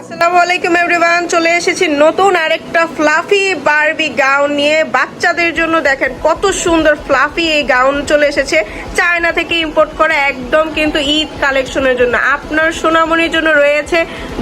আসসালামু আলাইকুম এভরিওয়ান, চলে এসেছি নতুন আরেকটা ফ্লাফি বারবি গাউন নিয়ে। বাচ্চাদের জন্য দেখেন কত সুন্দর ফ্লাফি এই গাউন চলে এসেছে। চায়না থেকে ইম্পোর্ট করা একদম কিন্তু ঈদ কালেকশনের জন্য। আপনার সোনামণির জন্য রয়েছে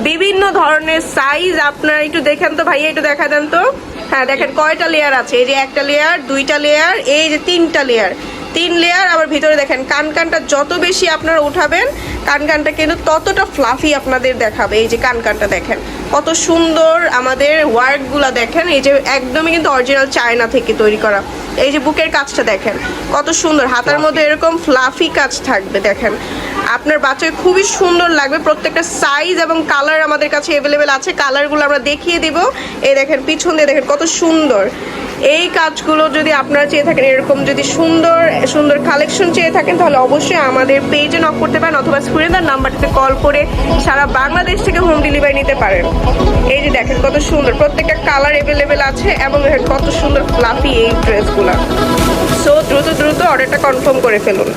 বিভিন্ন ধরনের সাইজ আপনারা একটু দেখেন তো ভাইয়া, একটু দেখা দেন তো। হ্যাঁ দেখেন কয়টা লেয়ার আছে? এই যে একটা লেয়ার দুইটা লেয়ার এই যে তিনটা লেয়ার তিন লেয়ার আবার ভিতরে দেখেন কান কানটা যত বেশি আপনারা উঠাবেন কান কানটা কিন্তু ততটা ফ্লাফি আপনাদের দেখাবে। এই যে কান কানটা দেখেন কত সুন্দর আমাদের ওয়ার্কগুলো দেখেন এই যে একদমই কিন্তু অরিজিনাল চায়না থেকে তৈরি করা। এই যে বুকের কাজটা দেখেন কত সুন্দর হাতার মধ্যে এরকম ফ্লাফি কাজ থাকবে দেখেন। আপনার বাচ্চাকে খুবই সুন্দর লাগবে প্রত্যেকটা সাইজ এবং কালার আমাদের কাছে অ্যাভেলেবেল আছে কালারগুলো আমরা দেখিয়ে দিব। এই দেখেন পিছন দিয়ে দেখেন কত সুন্দর। এই কাজগুলো যদি আপনারা চেয়ে থাকেন, এরকম যদি সুন্দর সুন্দর কালেকশন চেয়ে থাকেন, তাহলে অবশ্যই আমাদের পেজে নক করতে পারেন অথবা স্ক্রিনের নাম্বারটিতে কল করে সারা বাংলাদেশ থেকে হোম ডেলিভারি নিতে পারেন। এই যে দেখেন কত সুন্দর, প্রত্যেকটা কালার অ্যাভেলেবেল আছে এবং কত সুন্দর ফ্লাফি এই ড্রেসগুলো সো দ্রুত দ্রুত অর্ডারটা কনফার্ম করে ফেলুন।